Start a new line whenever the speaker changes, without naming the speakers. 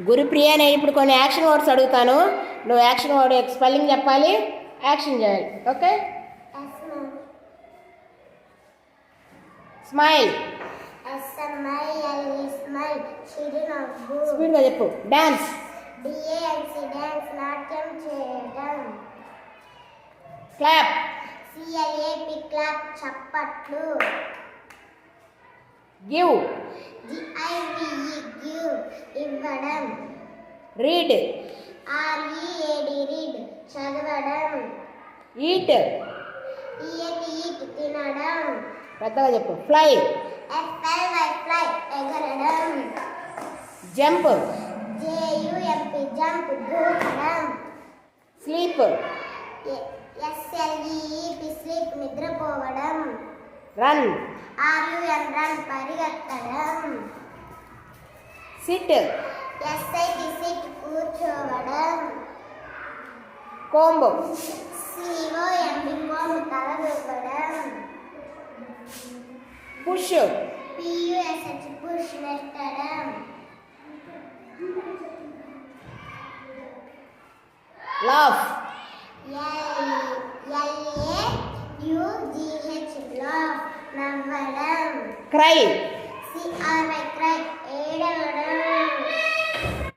గురుప్రియ నేను ఇప్పుడు కొన్ని యాక్షన్ వర్డ్స్ అడుగుతాను. నువ్వు యాక్షన్ వర్డ్ యొక్క స్పెల్లింగ్ చెప్పాలి. యాక్షన్ చేయాలి. ఓకే? స్మైల్. స్పీడ్గా చెప్పు. Dance. Clap.
C L A P clap చప్పట్లు
గివ్
ఇవ్వడం
read
R E A D read చదవడం.
Eat
E A T eat తినడం.
పెద్దగా చెప్పు. Fly
F L Y fly ఎగరడం.
Jump
J U M P jump దూకడం.
Sleep
S L E E P sleep నిద్రపోవడం.
Run
R U N run పరిగెత్తడం.
Sit
S I visit கூற்றுவடம் comb
C O
M B comb தலைவருப்படம்
push
P U S H push வெட்டடம் love
cry
cry cry